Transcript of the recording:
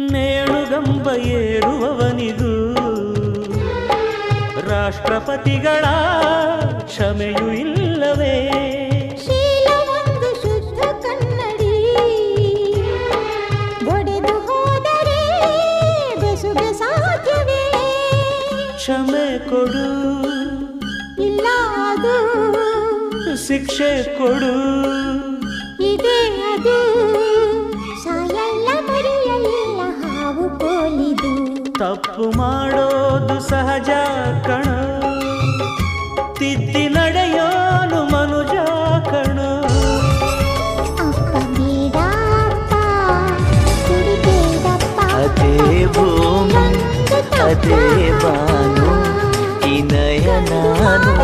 ನೇಣುಗಂಬ ಏರುವವನಿಗೂ ರಾಷ್ಟ್ರಪತಿಗಳ ಕ್ಷಮೆಯೂ ಇಲ್ಲವೇ. ಕ್ಷಮೆ ಕೊಡು. ಇಲ್ಲ ಅದು ಶಿಕ್ಷೆ ಕೊಡು. ನಾವು ಪೋಲಿದು ತಪ್ಪು ಮಾಡೋದು ಸಹಜ ಕಣ ತಿದ್ದಿ ನಡೆಯೋನು ಮನುಜ ಕಣ ಅದೇ ಭೂಮಿ ಅದೇ ಬಾನು ಇನಯ ನಯನಾನು